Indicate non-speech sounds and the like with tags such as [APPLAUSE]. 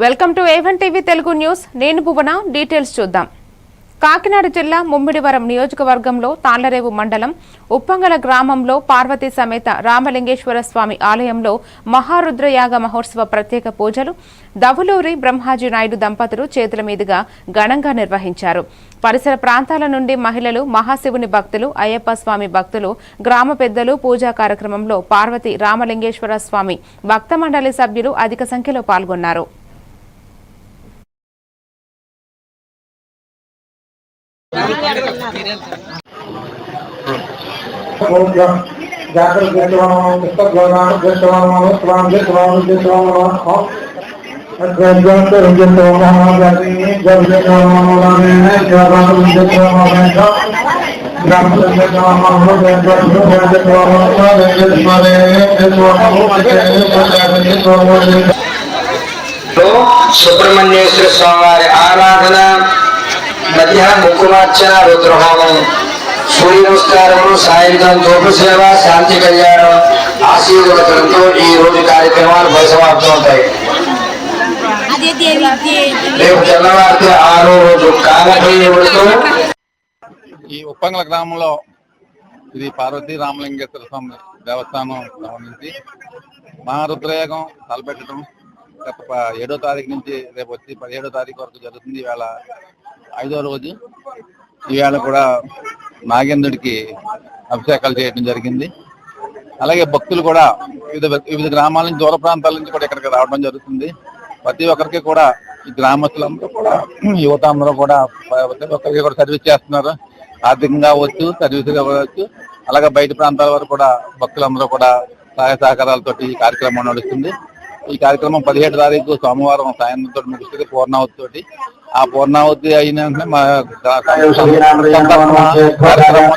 Welcome to A one TV Telugu news. నేను Bhuvana details చూద్దాం. కాకినాడ జిల్లా ముమ్మిడివరం నియోజకవర్గంలో తాళ్ళరేవు మండలం ఉప్పంగల గ్రామంలో పార్వతీ సమేత రామలింగేశ్వర స్వామి ఆలయంలో మహారుద్రయాగ మహోత్సవ ప్రత్యేక పూజలు దవులూరి బ్రహ్మాజీ నాయుడు దంపతులు చేతుల మీదుగా ఘనంగా నిర్వహించారు. పరిసర ప్రాంతాల నుండి మహిళలు మహాశివుని భక్తులు అయ్యప్ప స్వామి భక్తులు గ్రామ పెద్దలు పూజా కార్యక్రమంలో పార్వతి రామలింగేశ్వర స్వామి భక్త మండలి సభ్యులు అధిక సంఖ్యలో పాల్గొన్నారు. जाकर गतवान सुब्रमण्येश्वर स्वामी। మధ్యాహ్నం రుద్రహోమం. సూర్య సాయంత్రం తోపు సేవ శాంతి కళ్యాణం ఆశీర్వచనంతో ఈ రోజు కార్యక్రమాలు పరిసమాప్తమవుతాయి రేపు తెల్లవారితే ఆరో రోజు కాలభైరవుడితో ఈ ఉప్పంగల గ్రామంలో ఇది పార్వతీ రామలింగేశ్వర స్వామి దేవస్థానం సంబంధించి మహారుద్రయోగం తలపెట్టడం. గత ఏడో తారీఖు నుంచి రేపు వచ్చి పదిహేడో తారీఖు వరకు జరుగుతుంది. ఇవాళ ఐదో రోజు. ఇవాళ కూడా నాగేంద్రుడికి అభిషేకాలు చేయడం జరిగింది. అలాగే భక్తులు కూడా వివిధ వివిధ గ్రామాల నుంచి దూర ప్రాంతాల నుంచి కూడా ఇక్కడికి రావడం జరుగుతుంది. ప్రతి ఒక్కరికి కూడా ఈ గ్రామస్తులందరూ కూడా [CLEARS THROAT] యువత అందరూ కూడా ప్రతి ఒక్కరికి కూడా సర్వీస్ చేస్తున్నారు. ఆర్థికంగా అవ్వచ్చు సర్వీస్ అవ్వచ్చు. అలాగే బయట ప్రాంతాల వరకు కూడా భక్తులందరూ కూడా సహాయ సహకారాలతోటి ఈ కార్యక్రమం నడుస్తుంది. ఈ కార్యక్రమం పదిహేడు తారీఖు సోమవారం సాయంత్రం తోటి పూర్ణావతితోటి తోటి ఆ పూర్ణావతి అయిన మా కార్యక్రమం